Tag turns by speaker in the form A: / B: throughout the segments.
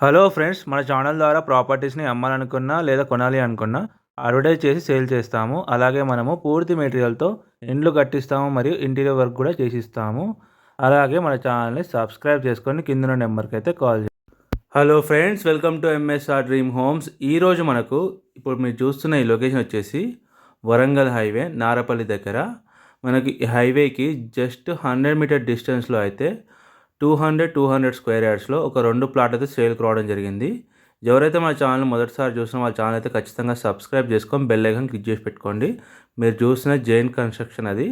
A: Hello friends మన channel ద్వారా ప్రాపర్టీస్ని అమ్మాలనుకున్నా లేదా కొనాలి అనుకున్నా అడ్వర్టైజ్ చేసి సేల్ చేస్తాము. అలాగే మనము పూర్తి మెటీరియల్తో ఇండ్లు కట్టిస్తాము మరియు ఇంటీరియర్ వర్క్ కూడా చేసిస్తాము. అలాగే మన ఛానల్ని సబ్స్క్రైబ్ చేసుకొని కింద నెంబర్కి అయితే call hello friends welcome to MSR dream homes. ఈరోజు మనకు ఇప్పుడు మీరు చూస్తున్న ఈ లొకేషన్ వచ్చేసి వరంగల్ హైవే నారపల్లి దగ్గర. మనకి హైవేకి జస్ట్ హండ్రెడ్ మీటర్ డిస్టెన్స్లో అయితే two hundred two hundred square యార్డ్స్లో ఒక రెండు ప్లాట్ అయితే సేల్కి రావడం జరిగింది. ఎవరైతే మా ఛానల్ మొదటిసారి చూసినా వాళ్ళ ఛానల్ అయితే ఖచ్చితంగా సబ్స్క్రైబ్ చేసుకొని బెల్ ఐకాన్ క్లిక్ చేసి పెట్టుకోండి. మీరు చూసిన జైన్ కన్స్ట్రక్షన్ అది.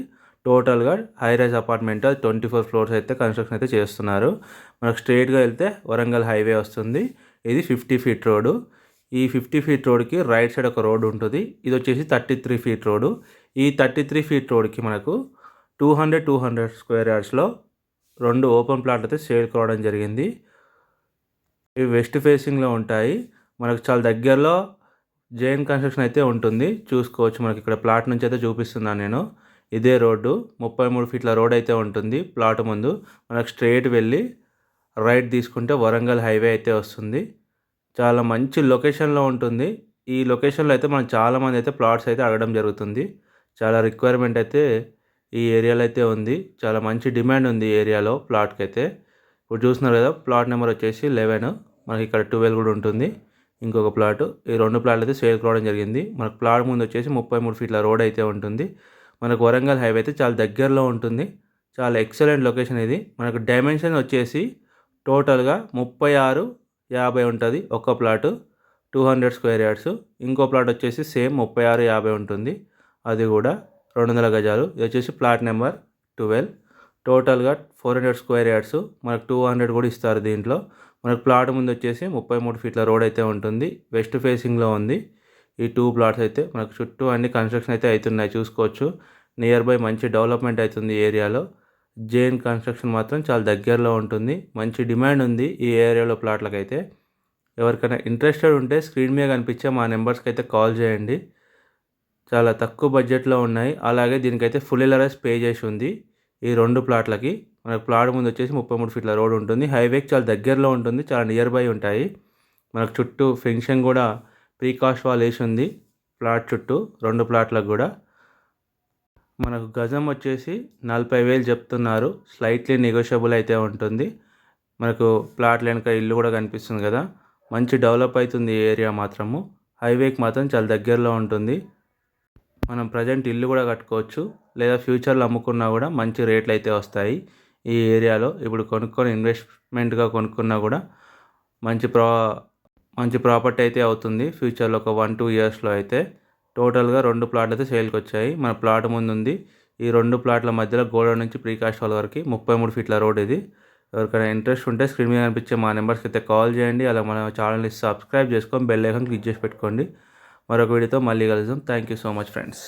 A: టోటల్గా high rise apartment twenty four floors అయితే కన్స్ట్రక్షన్ అయితే చేస్తున్నారు. మనకు స్ట్రేట్గా వెళ్తే వరంగల్ హైవే వస్తుంది. ఇది ఫిఫ్టీ ఫీట్ రోడ్డు. ఈ ఫిఫ్టీ ఫీట్ రోడ్కి రైట్ సైడ్ ఒక రోడ్ ఉంటుంది. ఇది వచ్చేసి థర్టీ త్రీ ఫీట్ రోడ్డు. ఈ థర్టీ త్రీ ఫీట్ రోడ్కి మనకు two hundred two hundred square యార్డ్స్లో రెండు ఓపెన్ ప్లాట్లు అయితే సేల్ కావడం జరిగింది. ఇవి వెస్ట్ ఫేసింగ్లో ఉంటాయి. మనకు చాలా దగ్గరలో జైన్ కన్స్ట్రక్షన్ అయితే ఉంటుంది. చూసుకోవచ్చు మనకి ఇక్కడ ప్లాట్ నుంచి అయితే చూపిస్తున్నాను నేను. ఇదే రోడ్డు ముప్పై మూడు ఫీట్ల రోడ్ అయితే ఉంటుంది. ప్లాట్ ముందు మనకు స్ట్రైట్ వెళ్ళి రైట్ తీసుకుంటే వరంగల్ హైవే అయితే వస్తుంది. చాలా మంచి లొకేషన్లో ఉంటుంది. ఈ లొకేషన్లో అయితే మనం చాలామంది అయితే ప్లాట్స్ అయితే అడగడం జరుగుతుంది. చాలా రిక్వైర్మెంట్ అయితే ఈ ఏరియాలో అయితే ఉంది. చాలా మంచి డిమాండ్ ఉంది ఈ ఏరియాలో ప్లాట్కి అయితే ఇప్పుడు చూస్తున్నారు కదా ప్లాట్ నెంబర్ వచ్చేసి లెవెన్ మనకి ఇక్కడ ట్వెల్వ్ కూడా ఉంటుంది. ఇంకొక ప్లాట్. ఈ రెండు ప్లాట్లు అయితే సేల్ కావడం జరిగింది. మనకు ప్లాట్ ముందు వచ్చేసి ముప్పై మూడు ఫీట్ల రోడ్ అయితే ఉంటుంది. మనకు వరంగల్ హైవే అయితే చాలా దగ్గరలో ఉంటుంది. చాలా ఎక్సలెంట్ లొకేషన్ ఇది. మనకు డైమెన్షన్ వచ్చేసి టోటల్గా ముప్పై ఆరు యాభై ఉంటుంది ఒక్క plot. Two hundred square yards. ఇంకో ప్లాట్ వచ్చేసి సేమ్ ముప్పై ఆరు యాభై ఉంటుంది. అది కూడా రెండు వందల గజాలు. ఇది వచ్చేసి ప్లాట్ నెంబర్ ట్వెల్వ్. టోటల్గా ఫోర్ హండ్రెడ్ స్క్వేర్ యార్డ్స్ మనకు టూ హండ్రెడ్ కూడా ఇస్తారు దీంట్లో. మనకు ప్లాట్ ముందు వచ్చేసి ముప్పై మూడు ఫీట్ల రోడ్ అయితే ఉంటుంది. వెస్ట్ ఫేసింగ్లో ఉంది. ఈ టూ ప్లాట్స్ అయితే మనకు చుట్టూ అన్ని కన్స్ట్రక్షన్ అయితే అవుతున్నాయి. చూసుకోవచ్చు. నియర్ బై మంచి డెవలప్మెంట్ అవుతుంది ఏరియాలో. జేఎన్ కన్స్ట్రక్షన్ మాత్రం చాలా దగ్గరలో ఉంటుంది. మంచి డిమాండ్ ఉంది ఈ ఏరియాలో ప్లాట్లకైతే. ఎవరికైనా ఇంట్రెస్టెడ్ ఉంటే స్క్రీన్ మీద కనిపించే మా నెంబర్స్కి అయితే కాల్ చేయండి. చాలా తక్కువ బడ్జెట్లో ఉన్నాయి. అలాగే దీనికైతే ఫుల్ ఎల్ఆర్ఎస్ పే చేసి ఉంది. ఈ రెండు ప్లాట్లకి మనకు ప్లాట్ ముందు వచ్చేసి ముప్పై మూడు ఫీట్ల రోడ్ ఉంటుంది. హైవేకి చాలా దగ్గరలో ఉంటుంది. చాలా నియర్ బై ఉంటాయి. మనకు చుట్టూ ఫెన్షన్ కూడా ప్రీకాస్ట్ వాల్ వేసి ఉంది. ప్లాట్ చుట్టూ రెండు ప్లాట్లకు కూడా. మనకు గజం వచ్చేసి నలభై వేలు చెప్తున్నారు. స్లైట్లీ నెగోషియబుల్ అయితే ఉంటుంది. మనకు ప్లాట్ వెనుక ఇల్లు కూడా కనిపిస్తుంది కదా. మంచి డెవలప్ అవుతుంది ఈ ఏరియా మాత్రము. హైవేకి మాత్రం చాలా దగ్గరలో ఉంటుంది. మనం ప్రజెంట్ ఇల్లు కూడా కట్టుకోవచ్చు. లేదా ఫ్యూచర్లో అమ్ముకున్నా కూడా మంచి రేట్లు అయితే వస్తాయి. ఈ ఏరియాలో ఇప్పుడు కొనుక్కొని ఇన్వెస్ట్మెంట్గా కొనుక్కున్నా కూడా మంచి ప్రా మంచి ప్రాపర్టీ అయితే అవుతుంది. ఫ్యూచర్లో ఒక వన్ టూ ఇయర్స్లో అయితే టోటల్గా రెండు ప్లాట్లు అయితే సేల్కి వచ్చాయి. మన ప్లాట్ ముందు ఉంది ఈ రెండు ప్లాట్ల మధ్యలో గోడ నుంచి ప్రీకాస్ట్ హాల్ వరకు ముప్పై మూడు ఫీట్ల రోడ్ ఇది. ఎవరికైనా ఇంట్రెస్ట్ ఉంటే స్క్రీన్ మీద కనిపించే మా నెంబర్స్కి అయితే కాల్ చేయండి. అలా మన ఛానల్ని సబ్స్క్రైబ్ చేసుకొని బెల్ ఐకాన్ క్లిక్ చేసి పెట్టుకోండి. మరొక వీడియోతో మళ్ళీ కలుద్దాం. Thank you so much friends